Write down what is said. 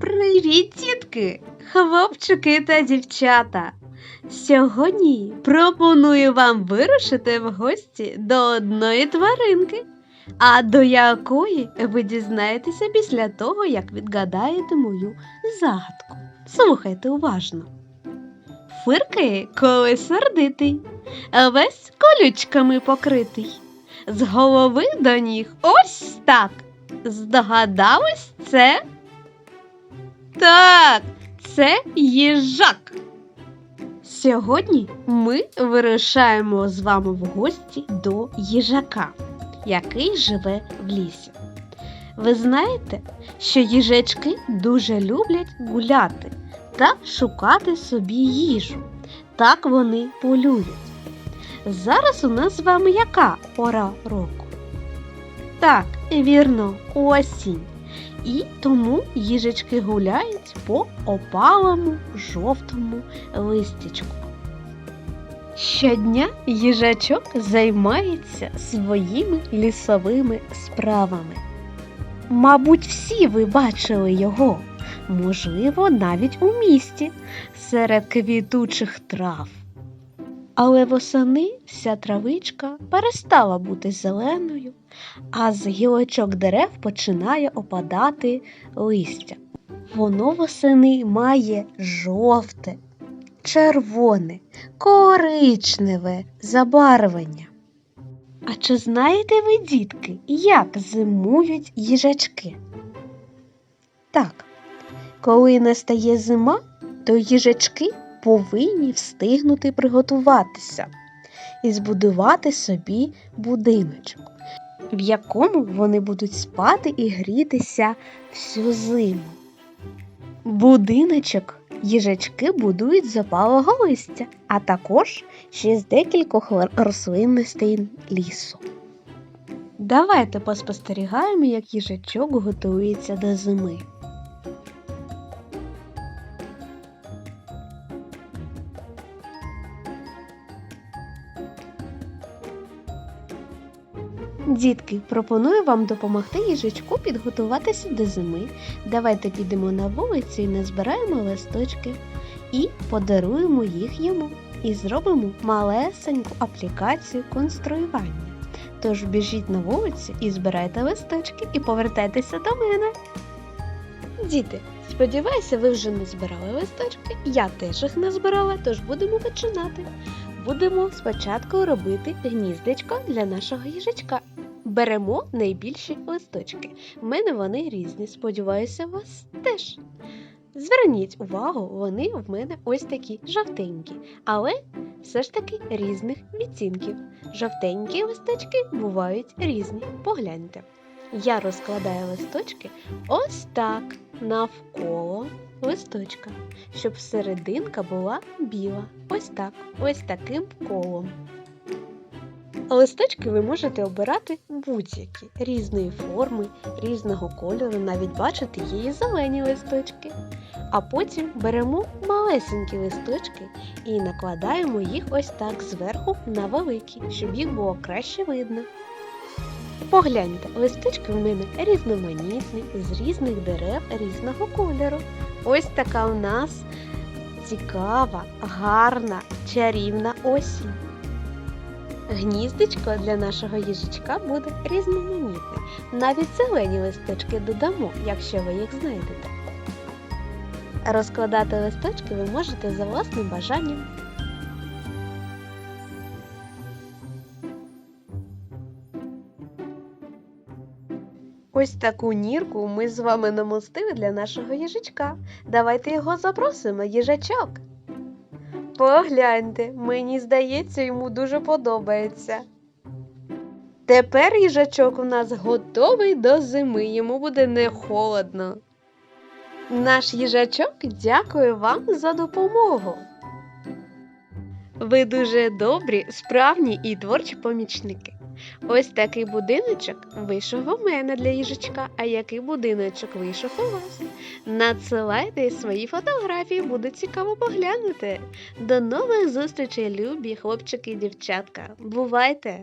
Привіт, дітки, хлопчики та дівчата. Сьогодні пропоную вам вирушити в гості до одної тваринки, а до якої ви дізнаєтеся після того, як відгадаєте мою загадку. Слухайте уважно. Фиркає, коли сердитий, весь колючками покритий. З голови до ніг ось так. Здогадались це? Так, це їжак. Сьогодні ми вирушаємо з вами в гості до їжака, який живе в лісі. Ви знаєте, що їжачки дуже люблять гуляти та шукати собі їжу. Так вони полюють. Зараз у нас з вами яка пора року? Так, вірно, осінь. І тому їжачки гуляють по опалому жовтому листячку. Щодня їжачок займається своїми лісовими справами. Мабуть, всі ви бачили його, можливо, навіть у місті серед квітучих трав. Але восени вся травичка перестала бути зеленою, а з гілочок дерев починає опадати листя. Воно восени має жовте, червоне, коричневе забарвлення. А чи знаєте ви, дітки, як зимують їжачки? Так, коли настає зима, то їжачки повинні встигнути приготуватися і збудувати собі будиночок, в якому вони будуть спати і грітися всю зиму. Будиночок їжачки будують з опалого листя, а також ще з декількох рослинностей лісу. Давайте поспостерігаємо, як їжачок готується до зими. Дітки, пропоную вам допомогти їжачку підготуватися до зими. Давайте підемо на вулицю і назбираємо листочки і подаруємо їх йому. І зробимо малесеньку аплікацію конструювання. Тож біжіть на вулицю і збирайте листочки і повертайтеся до мене. Діти, сподіваюся, ви вже не збирали листочки. Я теж їх не збирала, тож будемо починати. Будемо спочатку робити гніздечко для нашого їжачка. Беремо найбільші листочки. В мене вони різні, сподіваюся, вас теж. Зверніть увагу, вони в мене ось такі жовтенькі, але все ж таки різних відцінків. Жовтенькі листочки бувають різні. Погляньте. Я розкладаю листочки ось так навколо листочка, щоб серединка була біла. Ось так, ось таким колом. Листочки ви можете обирати будь-які різної форми, різного кольору, навіть бачите, і зелені листочки. А потім беремо малесенькі листочки і накладаємо їх ось так зверху на великі, щоб їх було краще видно. Погляньте, листочки в мене різноманітні, з різних дерев різного кольору. Ось така у нас цікава, гарна, чарівна осінь. Гніздечко для нашого їжачка буде різноманітне. Навіть зелені листочки додамо, якщо ви їх знайдете. Розкладати листочки ви можете за власним бажанням. Ось таку нірку ми з вами намостили для нашого їжачка. Давайте його запросимо, їжачок. Погляньте, мені здається, йому дуже подобається. Тепер їжачок у нас готовий до зими, йому буде не холодно. Наш їжачок дякує вам за допомогу. Ви дуже добрі, справні і творчі помічники. Ось такий будиночок вийшов у мене для їжачка, а який будиночок вийшов у вас. Надсилайте свої фотографії, буде цікаво поглянути. До нових зустрічей, любі хлопчики і дівчатка. Бувайте!